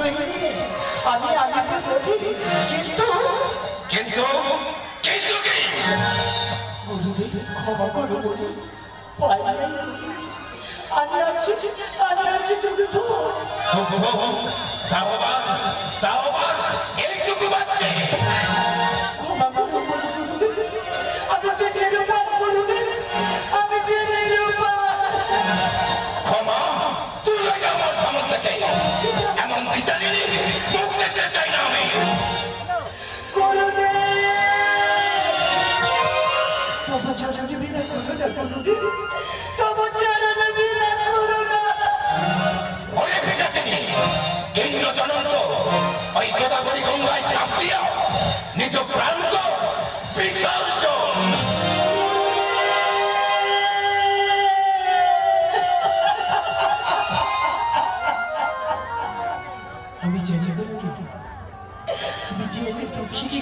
নইলে আমি আমি প্রতি কিন্তু কিন্তু কিন্তু কি? গুরুদেব ক্ষমা করো বলে আমি আছি আমি আছি তুমি তো দুঃখ তাওবার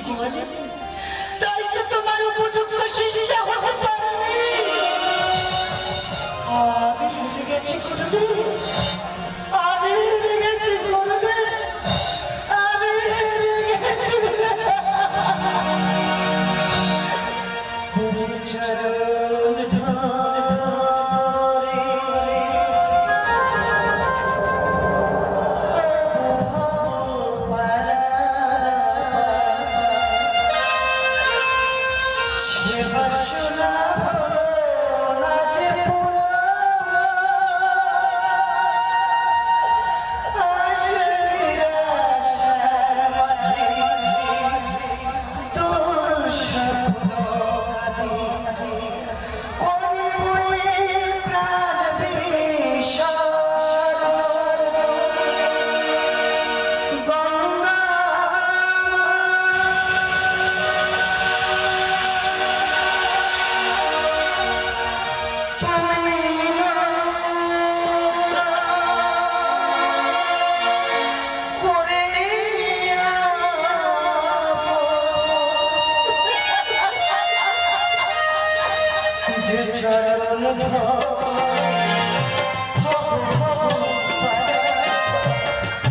গোয়ালে তাই তো তোমার উপযুক্ত শিষ্য হতে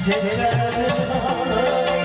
যে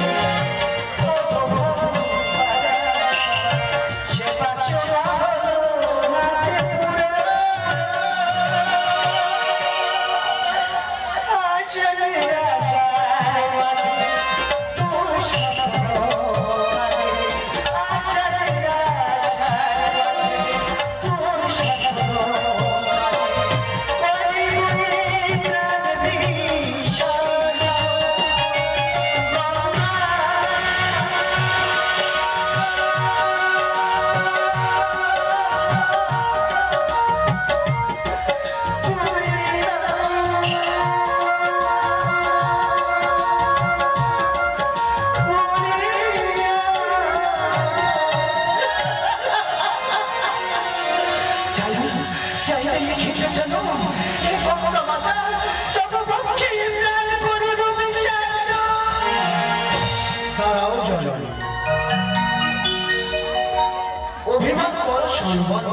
সম্বর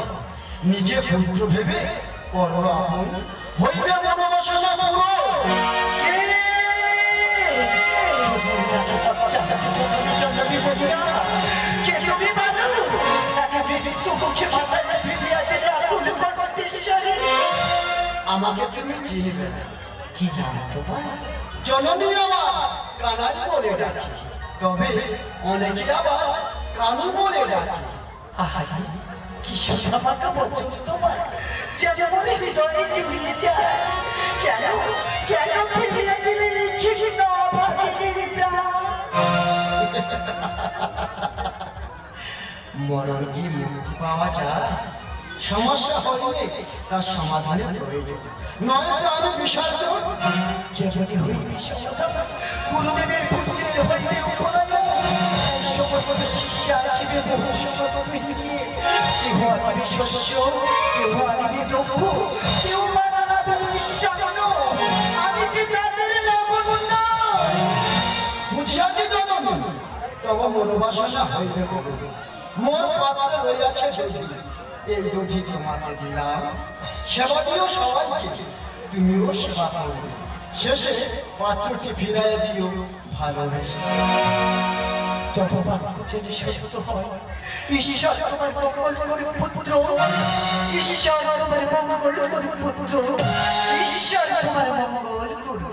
নিজে পুত্র ভেবে কর আপন। হইবে পুরো। আমাকে তুমি চিনবে কি নাম তোমার? জননী আমার, কানাই বলে ডাকি। তবে অনেকে আবার কানু বলে ডাকি। আহারে মরণ কি মুক্তি পাওয়া যায় সমস্যা হইলে তার সমাধানের প্রয়োজন নয় প্রাণ বিসর্জন যেমনি পুত্রের হইবে উপনয়ন। সমস্ত শিষ্য আসিবে বহু আনিবে শস্য, কেহ বানাবে মিষ্টান্ন। আমি যে তাদের নমন্য। বুঝিয়াছি তব মনোবাসনা হইবে। মোর পাত্রে রইয়াছে দধি এই দধি তোমাকে দিলাম। সেবা দিও সবাইকে। তুমিও সেবা করবে শেষে পাত্রটি ফিরাইয়া দিও। ভালোবেসে। যতবার খুঁজে সত্য হয়, ঈশ্বর তোমার মঙ্গল করে পুত্র। ঈশ্বর তোমার মঙ্গল করে পুত্র। ঈশ্বর তোমার মঙ্গল করুন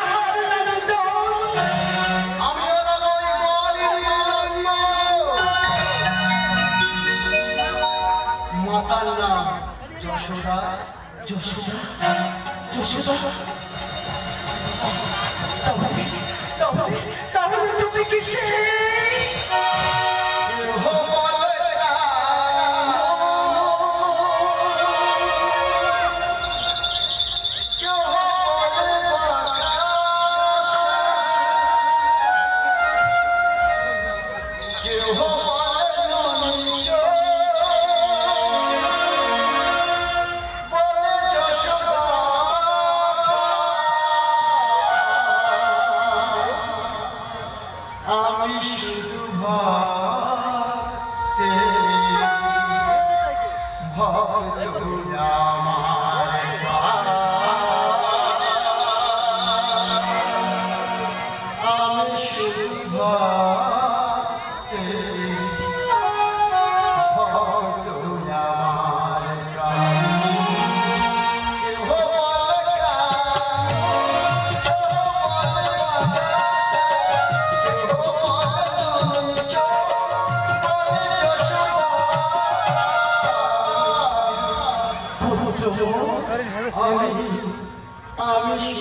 যশোদা যশোদা যশোদা। তাহলে তাহলে তুমি কি আমি শুধু ভক্তে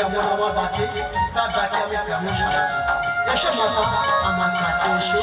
যেমন আমার ডাকে তার ডাকে আমি তেমন সারা? এসো মাতা আমার কাছে এসো।